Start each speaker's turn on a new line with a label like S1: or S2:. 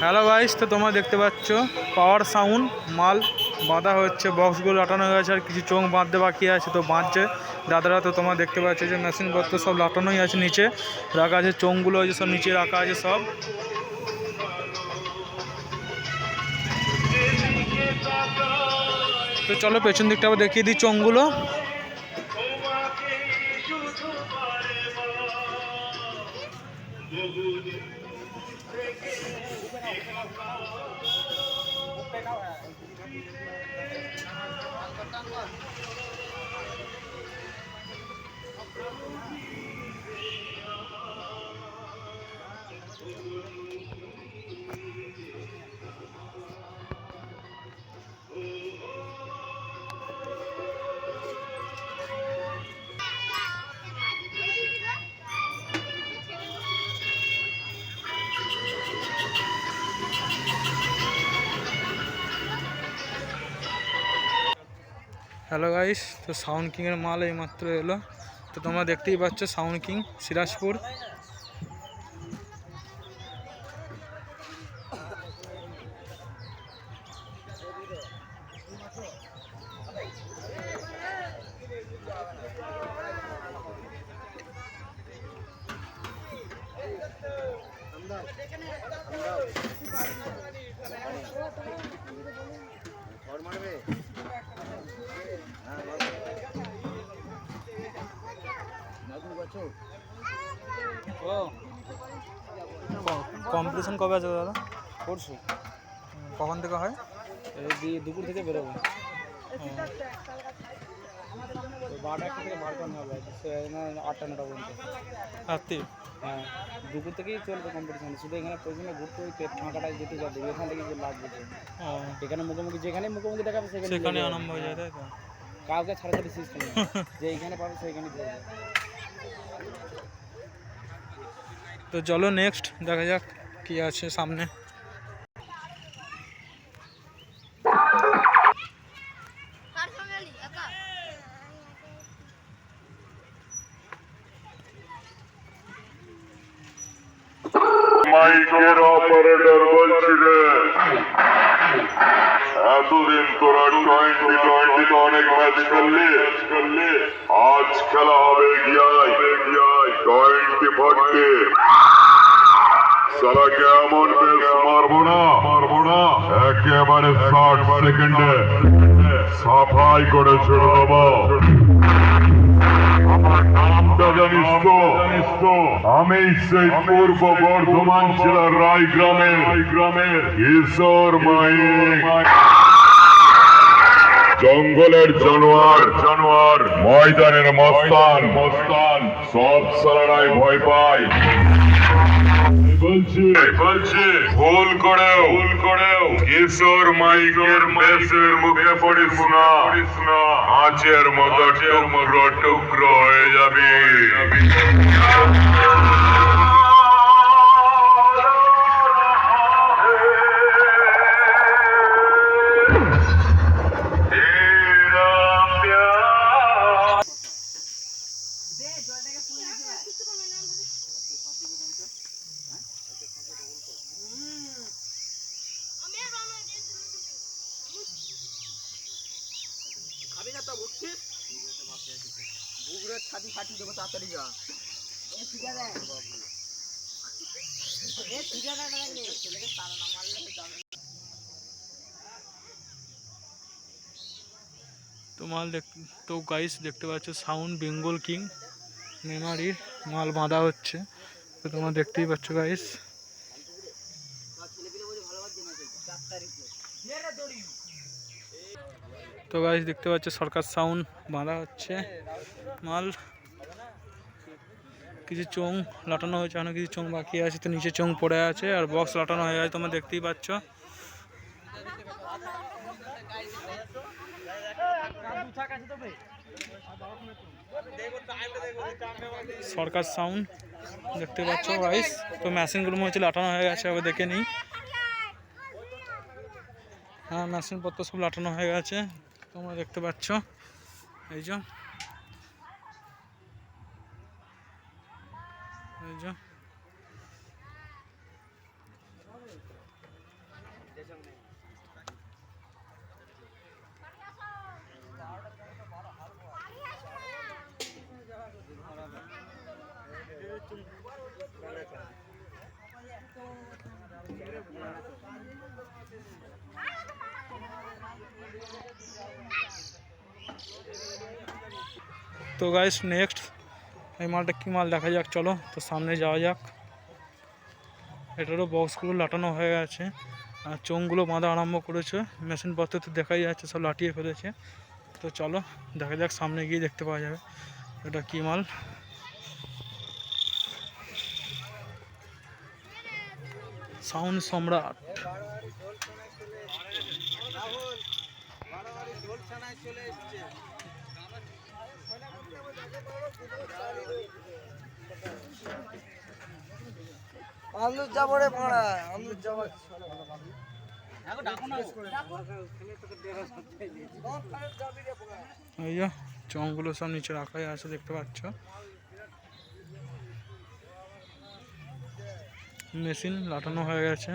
S1: Hello guys তো তোমরা দেখতে পাচ্ছ পাওয়ার সাউন্ড মাল বাঁধা হচ্ছে বক্সগুলো লাটানো গেছে আর কিছু চোখ বাঁধতে বাকি আছে, তো বাঁধছে। দাদারা তো তোমরা দেখতে পাচ্ছ যে মেশিনপত্র সব লাটানোই আছে নিচে, রাখা আছে, চোঙগুলো আছে সব নিচে রাখা আছে সব। তো চলো পেছন দিকটা আবার দেখিয়ে দিই চোঙগুলো। ముప్పై కావాలి হ্যালো গাইস তো সাউন্ড কিংয়ের মাল এইমাত্র এলো। তো তোমরা দেখতেই পাচ্ছ সাউন্ড কিং সিরাজপুর কম্পিটিশন কবে আছে দাদা?
S2: পরশু।
S1: কখন থেকে হয়?
S2: এই দিয়ে দুপুর থেকে বেরোবো। তো বারোটা একটা থেকে হবে। না আটটা নটা পর্যন্ত।
S1: রাত্রি?
S2: হ্যাঁ দুপুর থেকেই চলবে কম্পিটিশন শুধু এখানে প্রয়োজনে ঘুরতে ওই যেতে যাবে এখান থেকে লাগবে। এখানে মুখোমুখি যেখানে মুখোমুখি দেখাবে সেখানে
S1: হয়ে যায় তাই তো?
S2: কাউকে ছাড়া ছাড়ি সিস্টেম যে এইখানে পাবে সেইখানে
S1: তো চলো নেক্সট দেখা যাক কি আছে সামনে
S3: পার্সোনালি একা
S4: মাইকের অপারেটর বলছিলেন এতদিন তোরা টোয়েন্টি টোয়েন্টিতে অনেক ম্যাচ খেললি খেললি আজ খেলা হবে গিয়াই গিয়াই টোয়েন্টি সারা কেমন বেশ মারবো না? মারবো না। একেবারে ষাট সেকেন্ডে সাফাই করে ছেড়ে আমি সেই পূর্ব বর্ধমান জেলার রায় গ্রামের গ্রামের কিশোর মাইক জঙ্গলের জানোয়ার জানোয়ার। ময়দানের মস্তান মস্তান। সব সারারাই ভয় পায়। বলছি বলছি ভুল করেও ভুল করেও। কিশোর মাইকের মেসের মুখে পড়ে শোনা পড়িস না। মাছের মতো টুকরো টুকরো হয়ে যাবে।
S2: উঠছিস বুগড়ের ছাতি ফাটিয়ে দেবো, তাড়াতাড়ি যা।
S1: তো মাল দেখ তো গাইস দেখতে পাচ্ছ সাউন্ড বেঙ্গল কিং মেমারির মাল বাঁধা হচ্ছে। তো তোমরা দেখতেই পাচ্ছ গাইস তো গাইস দেখতে পাচ্ছ, সরকার সাউন্ড বাঁধা হচ্ছে। মাল কিছু চোং লাটানো হয়েছে অনেক কিছু চোং বাকি আছে। তো, নিচে চোং পড়ে আছে আর বক্স লাটানো হয়ে গেছে তোমরা দেখতেই পাচ্ছ। সরকার সাউন্ড দেখতে পাচ্ছ রাইস তো মেশিনগুলো মনে হচ্ছে লাটানো হয়ে গেছে আবার দেখে নিই। হ্যাঁ মেশিনপত্র সব লাটানো হয়ে গেছে, তোমরা দেখতে পাচ্ছ। এই যে এই যে। তো গাইস নেক্সট এই মালটা কী মাল দেখা যাক, চলো, তো সামনে যাওয়া যাক। এটারও বক্সগুলো লাটানো হয়ে গেছে, আর চোঙগুলো বাঁধা আরম্ভ করেছে মেশিনপত্র তো দেখাই যাচ্ছে, সব লাটিয়ে ফেলেছে। তো চলো, দেখা যাক সামনে গিয়ে দেখতে পাওয়া যাবে, এটা কী মাল। সাউন্ড সম্রাট।
S2: আমলুর যাব রে পাড়া আমলুর যাব
S1: এই সব নিচে রাখাই আছে দেখতে পাচ্ছ? মেশিন লাটানো হয়ে গেছে।